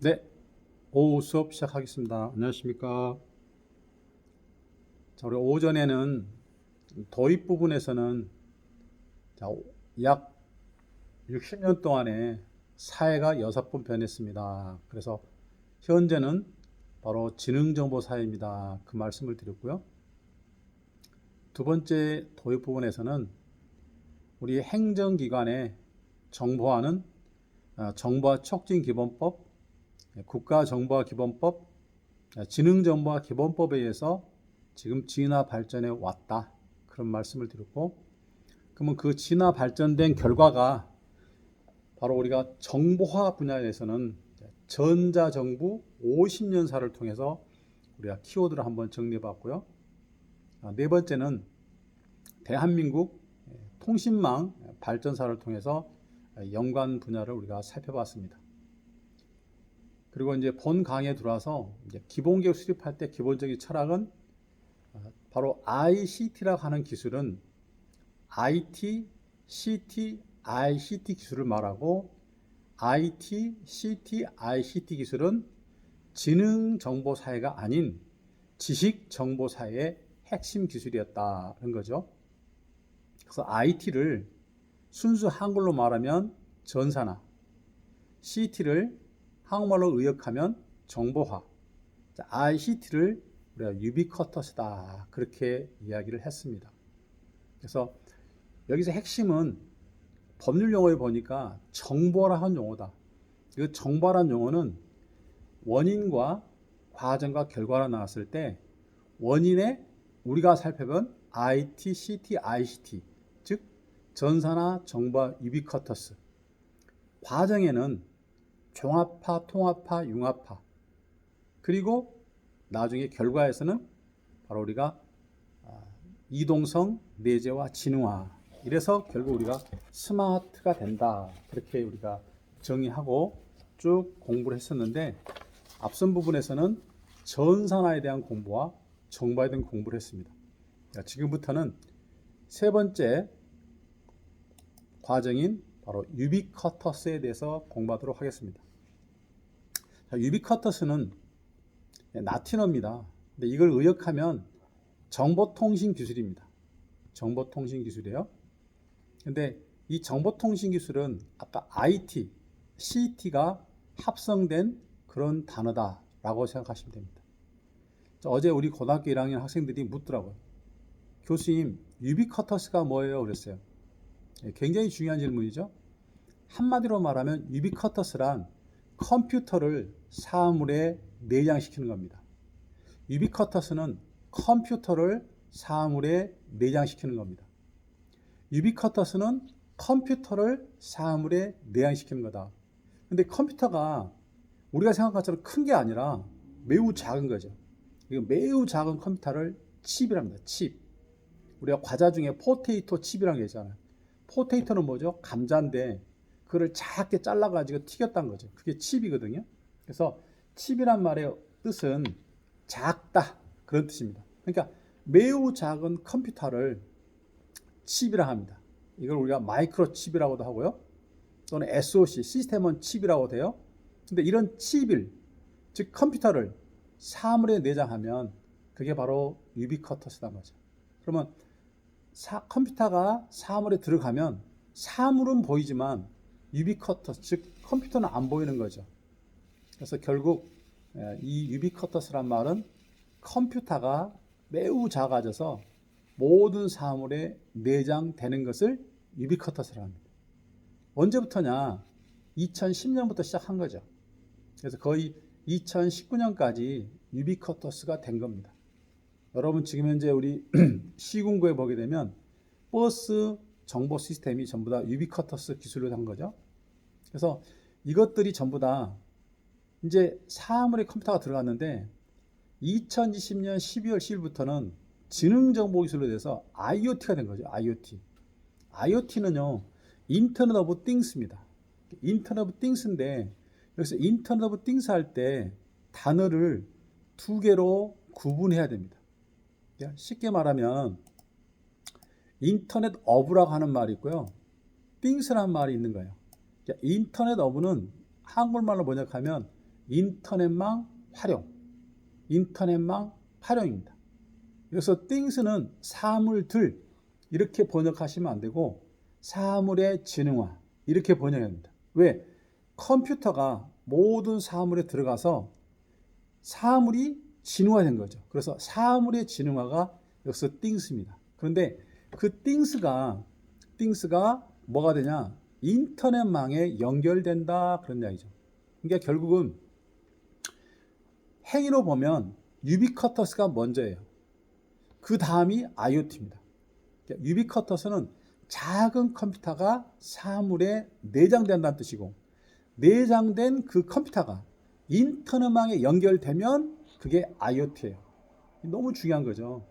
네, 오후 수업 시작하겠습니다. 안녕하십니까. 자, 우리 오전에는 도입 부분에서는 자, 약 60년 동안에 사회가 여섯 번 변했습니다. 그래서 현재는 바로 지능정보 사회입니다. 그 말씀을 드렸고요. 두 번째 도입 부분에서는 우리 행정기관의 정보화는 어, 정보화 촉진 기본법, 국가정보화 기본법, 어, 지능정보화 기본법에 의해서 지금 진화 발전해 왔다. 그런 말씀을 드렸고, 그러면 그 진화 발전된 결과가 바로 우리가 정보화 분야에서는 전자정부 50년사를 통해서 우리가 키워드를 한번 정리해 봤고요. 아, 네 번째는 대한민국 통신망 발전사를 통해서 연관 분야를 우리가 살펴봤습니다. 그리고 이제 본 강의에 들어와서 이제 기본 교육 수립할 때 기본적인 철학은 아, 바로 ICT라고 하는 기술은 IT, CT, ICT 기술을 말하고 IT, CT, ICT 기술은 지능 정보 사회가 아닌 지식 정보 사회의 핵심 기술이었다는 거죠. 그래서 IT를 순수 한글로 말하면 전산화, CT를 한국말로 의역하면 정보화, ICT를 우리가 유비쿼터스다 그렇게 이야기를 했습니다. 그래서 여기서 핵심은 법률 용어에 보니까 정보라는 용어다. 이 정보라는 용어는 원인과 과정과 결과가 나왔을 때 원인에 우리가 살펴본 IT, CT, ICT 즉 전산화, 정보화, 유비쿼터스 과정에는 종합화, 통합화, 융합화 그리고 나중에 결과에서는 바로 우리가 아, 이동성, 내재와 진화화 이래서 결국 우리가 스마트가 된다 그렇게 우리가 정의하고 쭉 공부를 했었는데 앞선 부분에서는 전산화에 대한 공부와 정보에 대한 공부를 했습니다. 자, 지금부터는 세 번째 과정인 바로 유비쿼터스에 대해서 공부하도록 하겠습니다. 자, 유비쿼터스는 라틴어입니다. 근데 이걸 의역하면 정보통신 기술입니다. 정보통신 기술이에요. 근데 이 정보통신 기술은 아까 IT, CT가 합성된 그런 단어다라고 생각하시면 됩니다. 자, 어제 우리 고등학교 1학년 학생들이 묻더라고요. 교수님, 유비쿼터스가 뭐예요? 그랬어요. 예, 굉장히 중요한 질문이죠. 한마디로 말하면 유비쿼터스란 컴퓨터를 사물에 내장시키는 겁니다. 유비쿼터스는 컴퓨터를 사물에 내장시키는 겁니다. 유비쿼터스는 컴퓨터를 사물에 내장시키는 거다. 근데 컴퓨터가 우리가 생각한 것처럼 큰 게 아니라 매우 작은 거죠. 이거 매우 작은 컴퓨터를 칩이랍니다. 칩. 우리가 과자 중에 포테이토 칩이라는 게 있잖아요. 포테이토는 뭐죠? 감자인데 그거를 작게 잘라가지고 튀겼다는 거죠. 그게 칩이거든요. 그래서 칩이란 말의 뜻은 작다 그런 뜻입니다. 그러니까 매우 작은 컴퓨터를 칩이라 합니다. 이걸 우리가 마이크로 칩이라고도 하고요. 또는 SOC 시스템은 칩이라고 돼요. 근데 이런 칩을 즉 컴퓨터를 사물에 내장하면 그게 바로 유비쿼터스란 거죠. 그러면 사, 컴퓨터가 사물에 들어가면 사물은 보이지만 유비쿼터스 즉 컴퓨터는 안 보이는 거죠. 그래서 결국 이 유비쿼터스란 말은 컴퓨터가 매우 작아져서 모든 사물에 내장되는 것을 유비쿼터스라 합니다. 언제부터냐? 2010년부터 시작한 거죠. 그래서 거의 2019년까지 유비쿼터스가 된 겁니다. 여러분 지금 현재 우리 시군구에 보게 되면 버스 정보 시스템이 전부 다 유비쿼터스 기술로 한 거죠. 그래서 이것들이 전부 다 이제 사물에 컴퓨터가 들어갔는데 2020년 12월 10일부터는 지능정보 기술로 돼서 IoT가 된 거죠. IoT. IoT는요, 인터넷 오브 띵스입니다. 인터넷 오브 띵스인데, 여기서 인터넷 오브 띵스 할 때 단어를 두 개로 구분해야 됩니다. 쉽게 말하면, 인터넷 오브라고 하는 말이 있고요. 띵스라는 말이 있는 거예요. 인터넷 오브는 한국말로 번역하면 인터넷망 활용, 인터넷망 활용입니다. 그래서 things는 사물들 이렇게 번역하시면 안 되고 사물의 지능화 이렇게 번역해야 합니다. 왜? 컴퓨터가 모든 사물에 들어가서 사물이 진화된 거죠. 그래서 사물의 진화가 여기서 things입니다. 그런데 그 things가 things가 뭐가 되냐? 인터넷망에 연결된다 그런 이야기죠. 그러니까 결국은 행위로 보면 유비쿼터스가 먼저예요. 그 다음이 IoT입니다. 유비쿼터스는 작은 컴퓨터가 사물에 내장된다는 뜻이고 내장된 그 컴퓨터가 인터넷망에 연결되면 그게 IoT예요. 너무 중요한 거죠.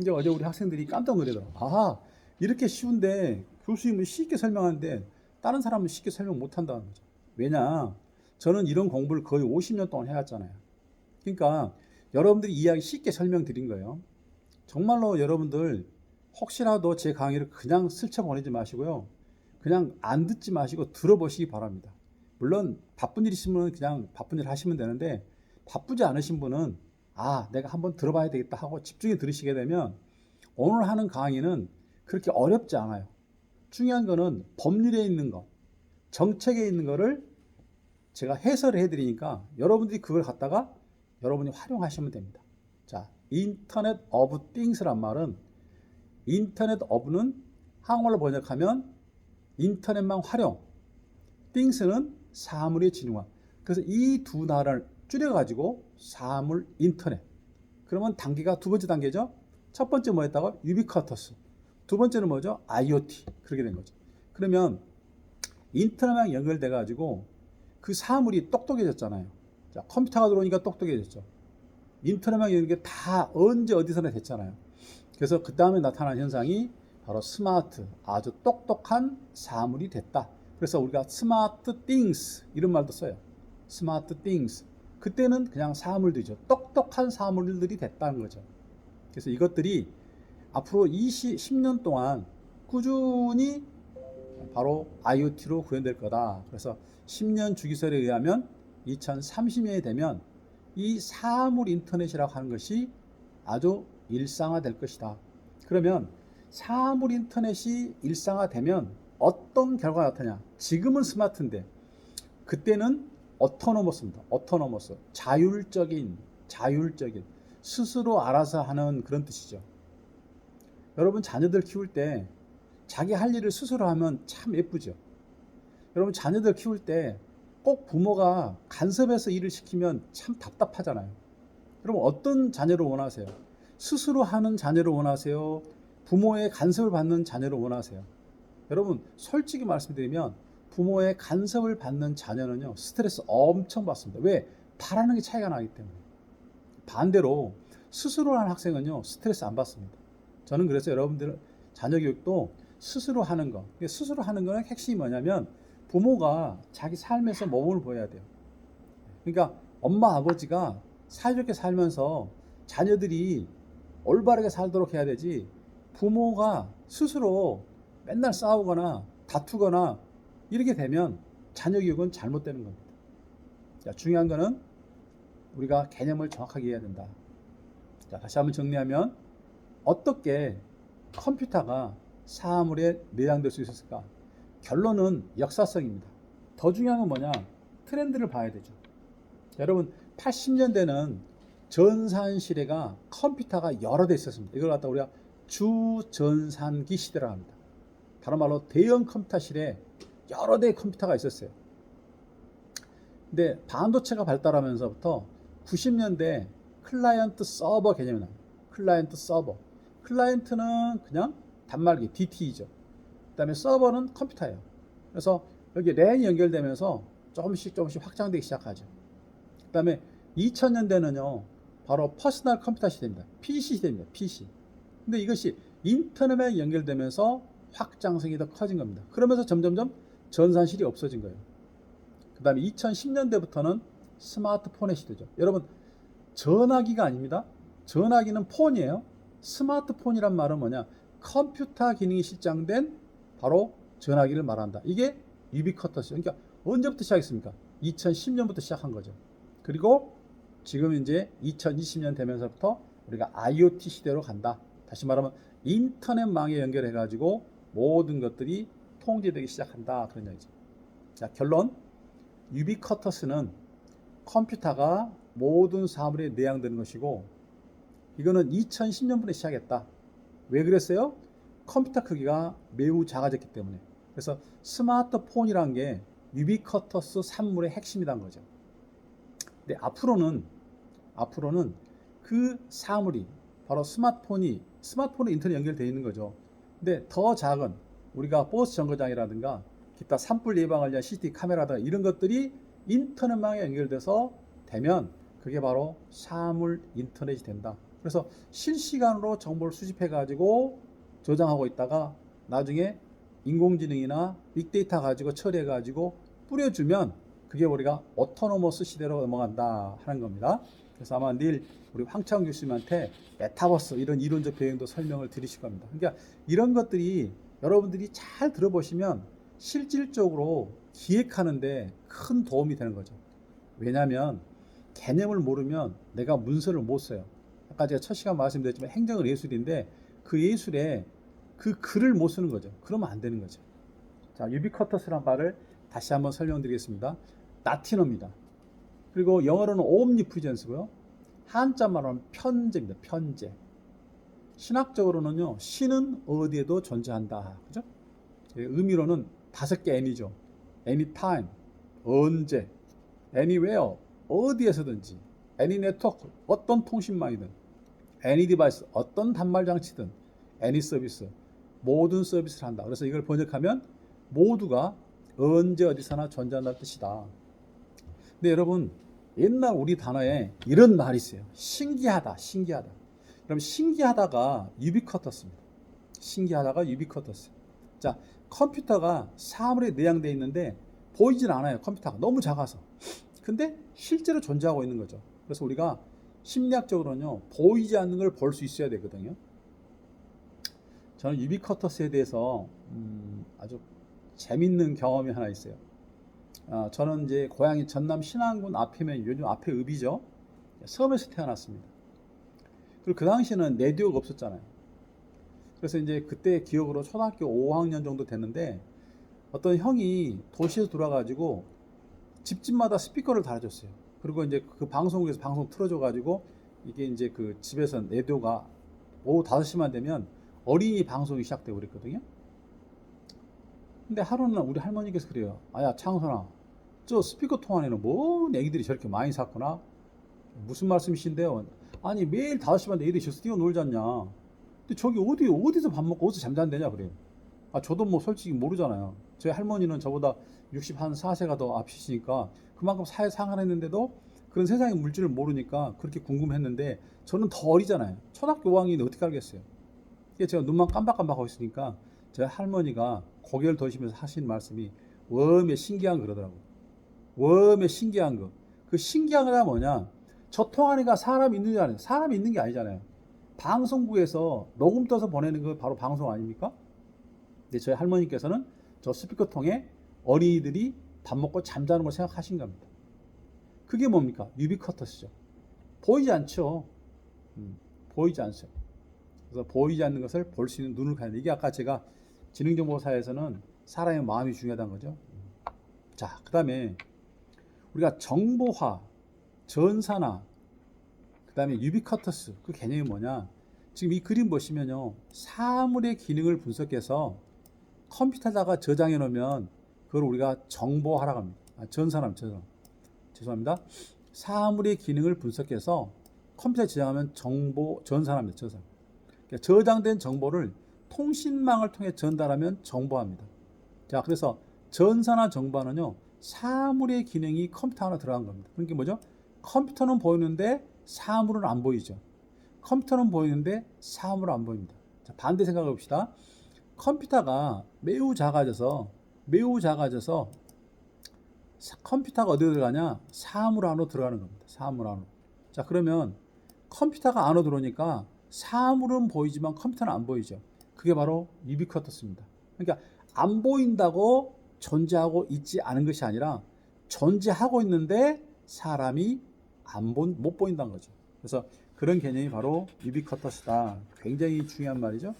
이제 어제 우리 학생들이 깜짝 놀라더라고. 아, 이렇게 쉬운데 교수님은 쉽게 설명하는데 다른 사람은 쉽게 설명 못 한다는 거죠. 왜냐? 저는 이런 공부를 거의 50년 동안 해왔잖아요. 그러니까 여러분들이 이야기 쉽게 설명드린 거예요. 정말로 여러분들 혹시라도 제 강의를 그냥 슬쳐보내지 마시고요. 그냥 안 듣지 마시고 들어보시기 바랍니다. 물론 바쁜 일 있으면 그냥 바쁜 일 하시면 되는데 바쁘지 않으신 분은 아, 내가 한번 들어봐야 되겠다 하고 집중해 들으시게 되면 오늘 하는 강의는 그렇게 어렵지 않아요. 중요한 거는 법률에 있는 것, 정책에 있는 거를 제가 해설을 해드리니까 여러분들이 그걸 갖다가 여러분이 활용하시면 됩니다. 자, 인터넷 오브 띵스란 말은 인터넷 오브는 한국말로 번역하면 인터넷망 활용, 띵스는 사물의 진화. 그래서 이 두 나라를 줄여가지고 사물 인터넷. 그러면 단계가 두 번째 단계죠. 첫 번째 뭐였다고? 유비쿼터스. 두 번째는 뭐죠? IoT. 그렇게 된 거죠. 그러면 인터넷망 연결돼 가지고 그 사물이 똑똑해졌잖아요. 자, 컴퓨터가 들어오니까 똑똑해졌죠. 인터넷망 이런 게 다 언제 어디서나 됐잖아요. 그래서 그 다음에 나타난 현상이 바로 스마트, 아주 똑똑한 사물이 됐다. 그래서 우리가 스마트 띵스 이런 말도 써요. 스마트 띵스. 그때는 그냥 사물들이죠. 똑똑한 사물들이 됐다는 거죠. 그래서 이것들이 앞으로 20, 10년 동안 꾸준히 바로 IoT로 구현될 거다. 그래서 10년 주기설에 의하면 2030년이 되면 이 사물 인터넷이라고 하는 것이 아주 일상화될 것이다. 그러면 사물 인터넷이 일상화되면 어떤 결과가 나타나냐? 지금은 스마트인데 그때는 어토노머스입니다. 어토노머스. 자율적인 자율적인 스스로 알아서 하는 그런 뜻이죠. 여러분 자녀들 키울 때 자기 할 일을 스스로 하면 참 예쁘죠. 여러분 자녀들 키울 때 꼭 부모가 간섭해서 일을 시키면 참 답답하잖아요. 여러분 어떤 자녀를 원하세요? 스스로 하는 자녀를 원하세요? 부모의 간섭을 받는 자녀를 원하세요? 여러분 솔직히 말씀드리면 부모의 간섭을 받는 자녀는요 스트레스 엄청 받습니다. 왜? 바라는 게 차이가 나기 때문에. 반대로 스스로 하는 학생은요 스트레스 안 받습니다. 저는 그래서 여러분들 자녀 교육도 스스로 하는 거. 스스로 하는 거는 핵심이 뭐냐면 부모가 자기 삶에서 모범을 보여야 돼요. 그러니까 엄마 아버지가 사이좋게 살면서 자녀들이 올바르게 살도록 해야 되지 부모가 스스로 맨날 싸우거나 다투거나 이렇게 되면 자녀 교육은 잘못되는 겁니다. 자, 중요한 거는 우리가 개념을 정확하게 해야 된다. 자, 다시 한번 정리하면 어떻게 컴퓨터가 사물에 내장될 수 있었을까? 결론은 역사성입니다. 더 중요한 건 뭐냐? 트렌드를 봐야 되죠. 여러분, 80년대는 전산 시대가 컴퓨터가 여러 대 있었습니다. 이걸 갖다 우리가 주전산기 시대라고 합니다. 다른 말로 대형 컴퓨터 시대에 여러 대의 컴퓨터가 있었어요. 근데 반도체가 발달하면서부터 90년대 클라이언트 서버 개념이 나와요. 클라이언트 서버. 클라이언트는 그냥 단말기 DT이죠. 그다음에 서버는 컴퓨터예요. 그래서 여기 랜이 연결되면서 조금씩 조금씩 확장되기 시작하죠. 그다음에 2000년대는요. 바로 퍼스널 컴퓨터 시대입니다. PC 시대입니다. PC. 근데 이것이 인터넷에 연결되면서 확장성이 더 커진 겁니다. 그러면서 점점점 전산실이 없어진 거예요. 그 다음에 2010년대부터는 스마트폰의 시대죠. 여러분, 전화기가 아닙니다. 전화기는 폰이에요. 스마트폰이란 말은 뭐냐? 컴퓨터 기능이 실장된 바로 전화기를 말한다. 이게 유비쿼터스. 그러니까 언제부터 시작했습니까? 2010년부터 시작한 거죠. 그리고 지금 이제 2020년 되면서부터 우리가 IoT 시대로 간다. 다시 말하면 인터넷망에 연결해 가지고 모든 것들이 통제되기 시작한다. 그런 얘기죠. 자, 결론. 유비쿼터스는 컴퓨터가 모든 사물에 내양되는 것이고 이거는 2010년부터 시작했다. 왜 그랬어요? 컴퓨터 크기가 매우 작아졌기 때문에. 그래서 스마트폰이란 게 유비쿼터스 산물의 핵심이란 거죠. 근데 앞으로는 앞으로는 그 사물이 바로 스마트폰이 스마트폰에 인터넷 연결되어 있는 거죠. 근데 더 작은 우리가 버스 정거장이라든가 기타 산불 예방을 위한 CCTV 카메라든가 이런 것들이 인터넷망에 연결돼서 되면 그게 바로 사물 인터넷이 된다. 그래서 실시간으로 정보를 수집해 가지고 저장하고 있다가 나중에 인공지능이나 빅데이터 가지고 처리해 가지고 뿌려주면 그게 우리가 오토노머스 시대로 넘어간다 하는 겁니다. 그래서 아마 내일 우리 황창 교수님한테 메타버스 이런 이론적 배경도 설명을 드리실 겁니다. 그러니까 이런 것들이 여러분들이 잘 들어보시면 실질적으로 기획하는데 큰 도움이 되는 거죠. 왜냐하면 개념을 모르면 내가 문서를 못 써요. 아까 제가 첫 시간 말씀드렸지만 행정은 예술인데 그 예술에 그 글을 못 쓰는 거죠. 그러면 안 되는 거죠. 자, 유비쿼터스란 말을 다시 한번 설명드리겠습니다. 라틴어입니다. 그리고 영어로는 옴니프젠스고요. 한자 말하면 편제입니다. 편제. 신학적으로는요. 신은 어디에도 존재한다. 그죠? 예, 의미로는 다섯 개 N이죠. anytime, 언제, anywhere, 어디에서든지, any network, 어떤 통신망이든, any device, 어떤 단말 장치든, any 서비스, 모든 서비스를 한다. 그래서 이걸 번역하면 모두가 언제 어디서나 존재한다는 뜻이다. 근데 여러분 옛날 우리 단어에 이런 말이 있어요. 신기하다, 신기하다. 그럼 신기하다가 유비쿼터스입니다. 신기하다가 유비쿼터스. 자, 컴퓨터가 사물에 내양되어 있는데 보이질 않아요. 컴퓨터가 너무 작아서. 근데 실제로 존재하고 있는 거죠. 그래서 우리가 심리학적으로는요, 보이지 않는 걸 볼 수 있어야 되거든요. 저는 유비쿼터스에 대해서 음, 아주 재밌는 경험이 하나 있어요. 아, 저는 이제 고향이 전남 신안군 앞이면 요즘 앞에 읍이죠. 섬에서 태어났습니다. 그리고 그 당시에는 레디오가 없었잖아요. 그래서 이제 그때 기억으로 초등학교 5학년 정도 됐는데 어떤 형이 도시에서 돌아가지고 집집마다 스피커를 달아줬어요. 그리고 이제 그 방송국에서 방송 틀어줘가지고 이게 이제 그 집에서 레디오가 오후 5시만 되면 어린이 방송이 시작되고 그랬거든요. 근데 하루는 우리 할머니께서 그래요. 아야 창선아, 저 스피커 통 안에는 뭔 애기들이 저렇게 많이 샀구나. 무슨 말씀이신데요? 아니 매일 5시만 애들이 저서 뛰어놀잖냐. 근데 저기 어디 어디서 밥 먹고 어디서 잠자는 데냐 그래요. 아 저도 뭐 솔직히 모르잖아요. 저희 할머니는 저보다 60 한 4세가 더 앞이시니까 그만큼 사회 상한했는데도 그런 세상의 물질을 모르니까 그렇게 궁금했는데 저는 더 어리잖아요. 초등학교 5학년인데 어떻게 알겠어요? 제가 눈만 깜박깜박하고 있으니까 저희 할머니가 고개를 도시면서 하신 말씀이 웜에 신기한 그러더라고요. 웜에 신기한 거. 그 신기한 거가 뭐냐? 저통 안에가 사람 있는 게 아니에요. 사람 있는 게 아니잖아요. 방송국에서 녹음 떠서 보내는 거 바로 방송 아닙니까? 근데 저희 할머니께서는 저 스피커 통에 어린이들이 밥 먹고 잠자는 걸 생각하신 겁니다. 그게 뭡니까? 유비쿼터스죠. 보이지 않죠. 음, 보이지 않죠. 그래서 보이지 않는 것을 볼 수 있는 눈을 돼. 이게 아까 제가 지능정보사에서는 사람의 마음이 중요하다는 거죠. 자, 그 다음에 우리가 정보화, 전산화, 그 다음에 유비쿼터스 그 개념이 뭐냐? 지금 이 그림 보시면요, 사물의 기능을 분석해서 컴퓨터에다가 저장해 놓으면 그걸 우리가 정보화라고 합니다. 아, 전산화, 전산. 죄송합니다. 사물의 기능을 분석해서 컴퓨터에 저장하면 정보 전산합니다. 전산. 그러니까 저장된 정보를 통신망을 통해 전달하면 정보화입니다. 자, 그래서 전산화 정보화는요, 사물의 기능이 컴퓨터 하나 들어간 겁니다. 그게 뭐죠? 컴퓨터는 보이는데 사물은 안 보이죠. 컴퓨터는 보이는데 사물은 안 보입니다. 자, 반대 생각해 봅시다. 컴퓨터가 매우 작아져서 매우 작아져서 사- 컴퓨터가 어디로 들어가냐? 사물 안으로 들어가는 겁니다. 사물 안으로. 자, 그러면 컴퓨터가 안으로 들어오니까 사물은 보이지만 컴퓨터는 안 보이죠. 그게 바로 유비쿼터스입니다. 그러니까 안 보인다고 존재하고 있지 않은 것이 아니라 존재하고 있는데 사람이 안 본, 못 보인다는 거죠. 그래서 그런 개념이 바로 유비쿼터스다. 굉장히 중요한 말이죠.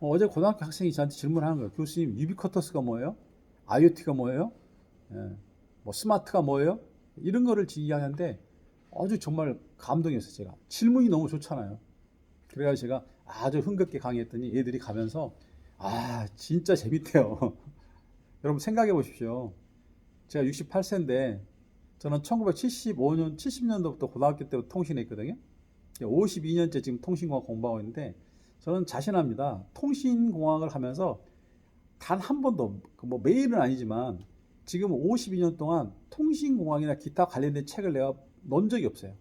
어, 제 고등학교 학생이 저한테 질문하는 거예요. 교수님, 유비쿼터스가 뭐예요? IoT가 뭐예요? 예, 뭐 스마트가 뭐예요? 이런 거를 이야기하는데 아주 정말 감동이었어요. 제가 질문이 너무 좋잖아요. 그래가지고 제가 아주 흥겹게 강의했더니 얘들이 가면서 아 진짜 재밌대요. 여러분 생각해 보십시오. 제가 68세인데 저는 1975년 70년도부터 고등학교 때부터 통신했거든요. 52년째 지금 통신공학 공부하고 있는데 저는 자신합니다. 통신공학을 하면서 단 한 번도 뭐 매일은 아니지만 지금 52년 동안 통신공학이나 기타 관련된 책을 내가 논 적이 없어요.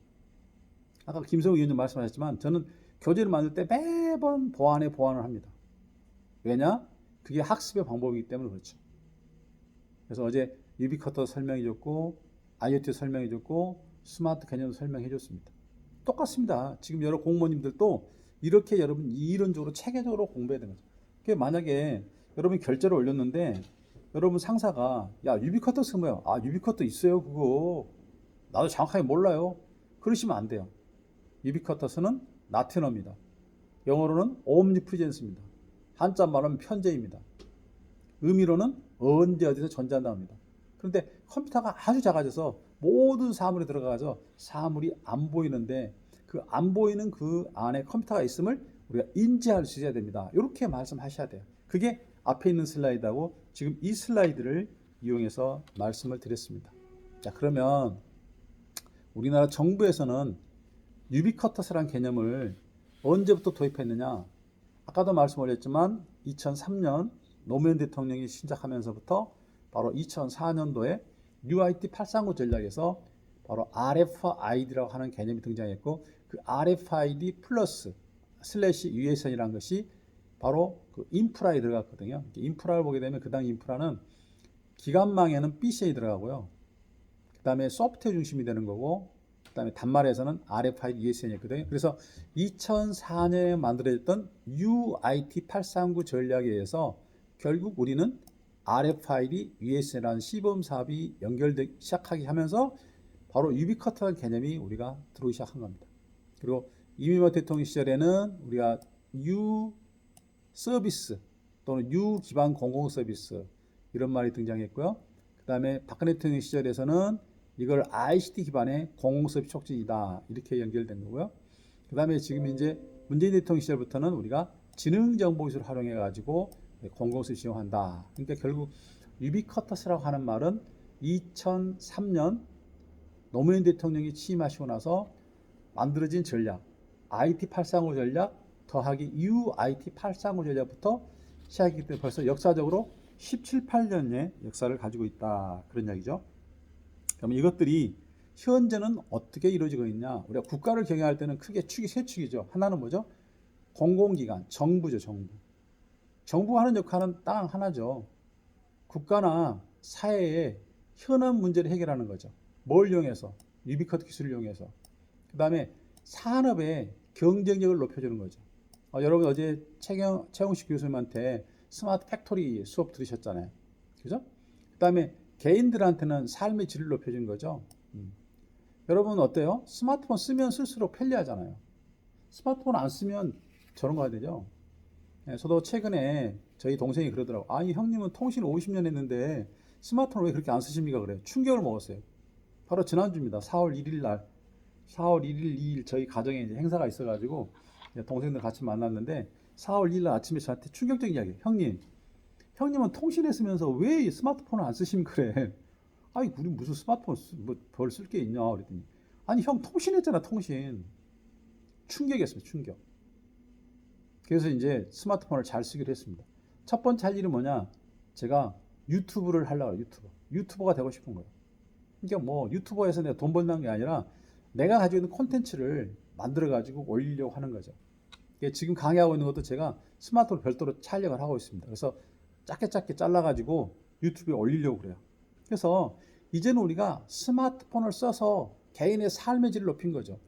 아까 김성우 의원님 말씀하셨지만 저는 교재를 만들 때 매번 보완에 보완을 합니다. 왜냐? 그게 학습의 방법이기 때문에 그렇죠. 그래서 어제 유비커터 설명해 줬고 IoT 설명해 줬고 스마트 개념 설명해 줬습니다. 똑같습니다. 지금 여러 공무원님들도 이렇게 여러분 이론적으로 체계적으로 공부해야 되는 거죠. 만약에 여러분이 결제를 올렸는데 여러분 상사가 야 유비커터 쓰 뭐야? 아 유비커터 있어요 그거 나도 정확하게 몰라요. 그러시면 안 돼요. 유비커터스는 나트너입니다. 영어로는 omnipresence입니다. 한자 말하면 편제입니다. 의미로는 언제 어디서 존재한다입니다. 그런데 컴퓨터가 아주 작아져서 모든 사물이 들어가서 사물이 안 보이는데 그 안 보이는 그 안에 컴퓨터가 있음을 우리가 인지할 수 있어야 됩니다. 이렇게 말씀하셔야 돼요. 그게 앞에 있는 슬라이드하고 지금 이 슬라이드를 이용해서 말씀을 드렸습니다. 자, 그러면 우리나라 정부에서는 유비쿼터스라는 개념을 언제부터 도입했느냐? 아까도 말씀 올렸지만 2003년 노무현 대통령이 신작하면서부터 바로 2004년도에 UIT 839 전략에서 바로 RFID라고 하는 개념이 등장했고 그 RFID 플러스 슬래시 USN이라는 것이 바로 그 인프라에 들어갔거든요. 인프라를 보게 되면 그 당 인프라는 기관망에는 BCA 들어가고요. 그 다음에 소프트웨어 중심이 되는 거고 그 다음에 단말에서는 RFID ESN이었거든요. 그래서 2004년에 만들어졌던 UIT 839 전략에 의해서 결국 우리는 RFID ESN이라는 시범 사업이 연결되기 시작하기 하면서 바로 유비커터라는 개념이 우리가 들어오기 시작한 겁니다. 그리고 이명박 대통령 시절에는 우리가 U 서비스 또는 U 기반 공공 서비스 이런 말이 등장했고요. 그 다음에 박근혜 대통령 시절에서는 이걸 ICT 기반의 공공 서비스 촉진이다 이렇게 연결된 거고요. 그 다음에 지금 이제 문재인 대통령 시절부터는 우리가 지능 정보기술을 활용해 가지고 공공 서비스 이용한다. 그러니까 결국 유비커터스라고 하는 말은 2003년 노무현 대통령이 취임하시고 나서 만들어진 전략 IT 835 전략 더하기 UIT 835 전략부터 시작이기 때문에 벌써 역사적으로 17, 8년의 역사를 가지고 있다 그런 이야기죠. 그러면 이것들이 현재는 어떻게 이루어지고 있냐? 우리가 국가를 경영할 때는 크게 축이 세 축이죠. 하나는 뭐죠? 공공기관, 정부죠, 정부. 정부가 하는 역할은 딱 하나죠. 국가나 사회의 현안 문제를 해결하는 거죠. 뭘 이용해서? 유비커트 기술을 이용해서. 그 다음에 산업의 경쟁력을 높여주는 거죠. 어, 여러분 어제 최경, 최홍식 교수님한테 스마트 팩토리 수업 들으셨잖아요. 그죠? 그 다음에 개인들한테는 삶의 질을 높여주는 거죠. 음. 여러분 어때요? 스마트폰 쓰면 쓸수록 편리하잖아요. 스마트폰 안 쓰면 저런 거 해야 되죠. 예, 저도 최근에 저희 동생이 그러더라고. 아니 형님은 통신 50년 했는데 스마트폰 왜 그렇게 안 쓰십니까? 그래. 충격을 먹었어요. 바로 지난주입니다. 4월 1일 날. 4월 1일, 2일 저희 가정에 이제 행사가 있어가지고 동생들 같이 만났는데 4월 1일 날 아침에 저한테 충격적인 이야기. 형님, 형님은 통신했으면서 왜 스마트폰을 안 쓰시면 그래? 아니 우리 무슨 스마트폰 뭐별 쓸 게 있냐 그랬더니 아니 형 통신했잖아 통신. 충격이었습니다. 충격. 그래서 이제 스마트폰을 잘 쓰기로 했습니다. 첫 번째 할 일은 뭐냐? 제가 유튜브를 하려고. 유튜버. 유튜버가 되고 싶은 거예요. 그러니까 뭐 유튜버에서 내가 돈 번다는 게 아니라 내가 가지고 있는 콘텐츠를 만들어 가지고 올리려고 하는 거죠. 지금 강의하고 있는 것도 제가 스마트폰 별도로 촬영을 하고 있습니다. 그래서 짧게 짧게 잘라 가지고 유튜브에 올리려고 그래요. 그래서 이제는 우리가 스마트폰을 써서 개인의 삶의 질을 높인 거죠.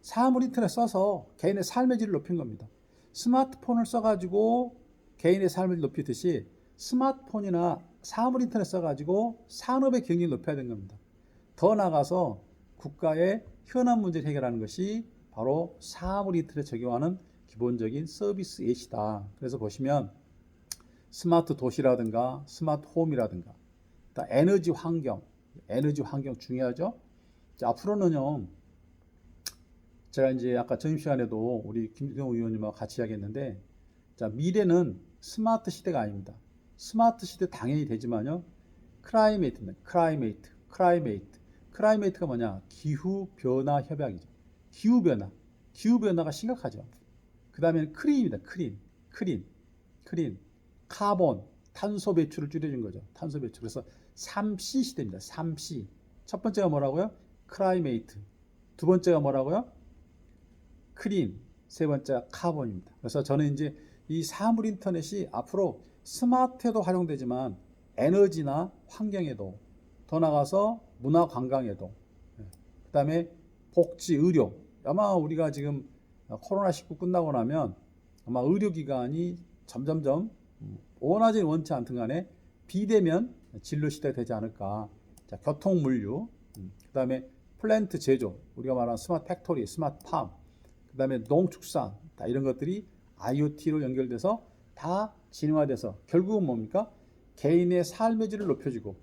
사물 인터넷 써서 개인의 삶의 질을 높인 겁니다. 스마트폰을 써가지고 개인의 삶을 높이듯이 스마트폰이나 사물 인터넷 써가지고 산업의 경쟁을 높여야 되는 겁니다. 더 나아가서 국가의 현안 문제를 해결하는 것이 바로 사물 이틀에 적용하는 기본적인 서비스 예시다. 그래서 보시면 스마트 도시라든가 스마트 홈이라든가 또 에너지 환경, 에너지 환경 중요하죠. 자, 앞으로는요. 제가 이제 아까 점심시간에도 우리 김경호 의원님하고 같이 이야기했는데 자, 미래는 스마트 시대가 아닙니다. 스마트 시대 당연히 되지만요. 크라이메이트입니다. 크라이메이트, 크라이메이트. 크라이메이트가 뭐냐? 기후 변화 협약이죠. 기후 변화. 기후 변화가 심각하죠. 그다음에는 크린입니다. 크린. 크린. 크린. 카본, 탄소 배출을 줄여준 거죠. 탄소 배출. 그래서 3C 시대입니다. 3C. 첫 번째가 뭐라고요? 크라이메이트. 두 번째가 뭐라고요? 크린. 세 번째가 카본입니다. 그래서 저는 이제 이 사물 인터넷이 앞으로 스마트에도 활용되지만 에너지나 환경에도 더 나가서 문화 관광에도 그 다음에 복지 의료 아마 우리가 지금 코로나 19 끝나고 나면 아마 의료기관이 점점점 원하지 원치 않든 간에 비대면 진료 시대가 되지 않을까 자, 교통 물류 그 다음에 플랜트 제조 우리가 말하는 스마트 팩토리 스마트 팜 그 다음에 농축산 다 이런 것들이 IoT로 연결돼서 다 진화돼서 결국은 뭡니까? 개인의 삶의 질을 높여주고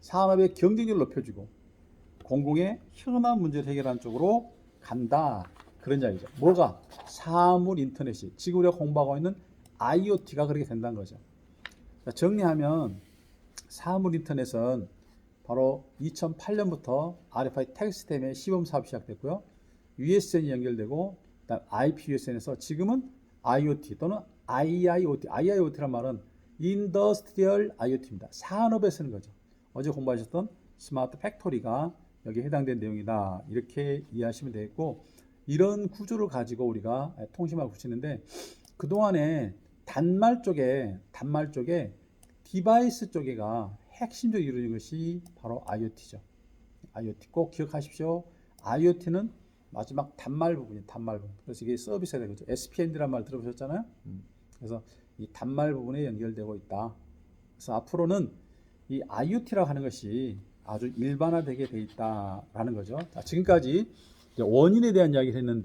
산업의 경쟁력을 높여주고 공공의 현안 문제를 해결하는 쪽으로 간다. 그런 이야기죠. 뭐가? 사물 인터넷이 지금 우리가 공부하고 있는 IoT가 그렇게 된다는 거죠. 자, 정리하면 사물 인터넷은 바로 2008년부터 RFID 태그 시스템의 시범 사업이 시작됐고요. USN이 연결되고 그다음 IPUSN에서 지금은 IoT 또는 IIoT, IIoT란 말은 인더스트리얼 IoT입니다. 산업에 쓰는 거죠. 어제 공부하셨던 스마트 팩토리가 여기에 해당된 내용이다. 이렇게 이해하시면 되겠고 이런 구조를 가지고 우리가 통신망을 붙이는데 그동안에 단말 쪽에 단말 쪽에 디바이스 쪽에가 핵심적으로 이루어진 것이 바로 IoT죠. IoT 꼭 기억하십시오. IoT는 마지막 단말 부분이 단말 부분. 그래서 이게 서비스가 되는 거죠. SPN이라는 말 들어보셨잖아요. 음. 그래서 이 단말 부분에 연결되고 있다. 그래서 앞으로는 이 IoT라고 하는 것이 아주 일반화되게 돼 있다라는 거죠. 자, 지금까지 원인에 대한 이야기를 했는데